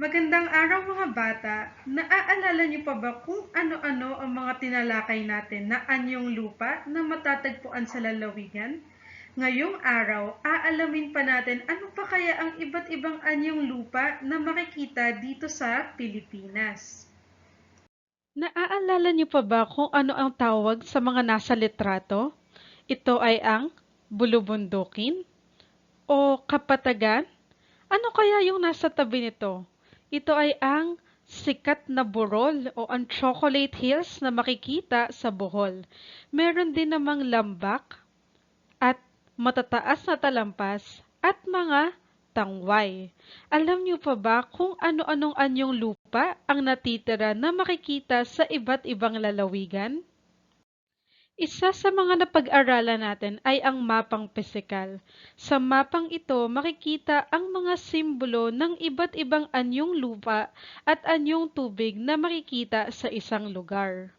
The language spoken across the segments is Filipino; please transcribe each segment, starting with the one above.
Magandang araw mga bata! Naaalala niyo pa ba kung ano-ano ang mga tinalakay natin na anyong lupa na matatagpuan sa lalawigan? Ngayong araw, aalamin pa natin ano pa kaya ang iba't ibang anyong lupa na makikita dito sa Pilipinas. Naaalala niyo pa ba kung ano ang tawag sa mga nasa litrato? Ito ay ang bulubundukin o kapatagan? Ano kaya yung nasa tabi nito? Ito ay ang sikat na burol o ang chocolate hills na makikita sa Bohol. Meron din namang lambak at matataas na talampas at mga tangway. Alam niyo pa ba kung ano-anong anyong lupa ang natitira na makikita sa iba't ibang lalawigan? Isa sa mga napag-aralan natin ay ang mapang pisikal. Sa mapang ito, makikita ang mga simbolo ng iba't ibang anyong lupa at anyong tubig na makikita sa isang lugar.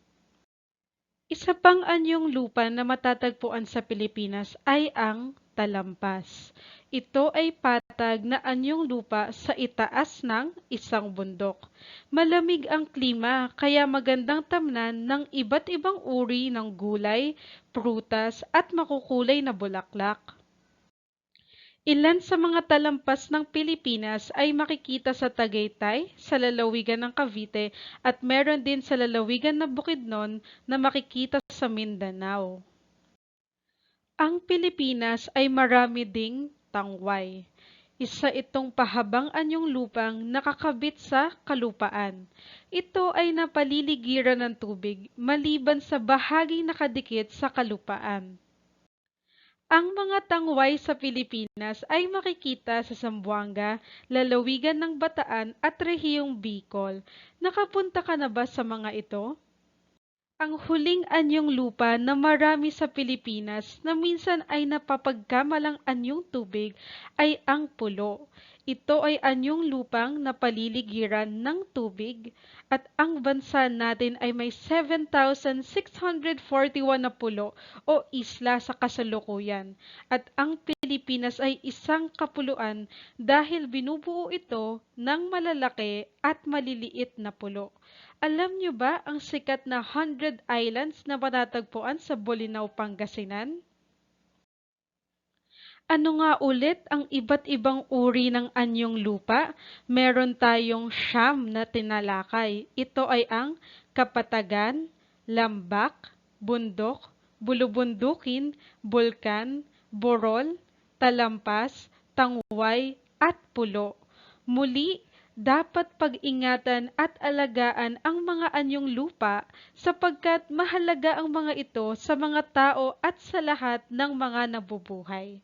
Isa pang anyong lupa na matatagpuan sa Pilipinas ay ang talampas. Ito ay patag na anyong lupa sa itaas ng isang bundok. Malamig ang klima kaya magandang tamnan ng iba't ibang uri ng gulay, prutas at makukulay na bulaklak. Ilan sa mga talampas ng Pilipinas ay makikita sa Tagaytay, sa lalawigan ng Cavite at meron din sa lalawigan ng Bukidnon na makikita sa Mindanao. Ang Pilipinas ay marami ding tangway. Isa itong pahabang anyong lupang nakakabit sa kalupaan. Ito ay napaliligiran ng tubig maliban sa bahaging nakadikit sa kalupaan. Ang mga tangway sa Pilipinas ay makikita sa Zamboanga, lalawigan ng Bataan at rehiyong Bicol. Nakapunta ka na ba sa mga ito? Ang huling anyong lupa na marami sa Pilipinas na minsan ay napapagkamalang anyong tubig ay ang pulo. Ito ay anyong lupang napaliligiran ng tubig at ang bansa natin ay may 7,641 na pulo o isla sa kasalukuyan at ang Pilipinas ay isang kapuluan dahil binubuo ito ng malalaki at maliliit na pulo. Alam niyo ba ang sikat na Hundred Islands na matatagpuan sa Bolinao, Pangasinan? Ano nga ulit ang iba't ibang uri ng anyong lupa? Meron tayong siyam na tinalakay. Ito ay ang kapatagan, lambak, bundok, bulubundukin, bulkan, borol, talampas, tangway, at pulo. Muli, dapat pag-ingatan at alagaan ang mga anyong lupa sapagkat mahalaga ang mga ito sa mga tao at sa lahat ng mga nabubuhay.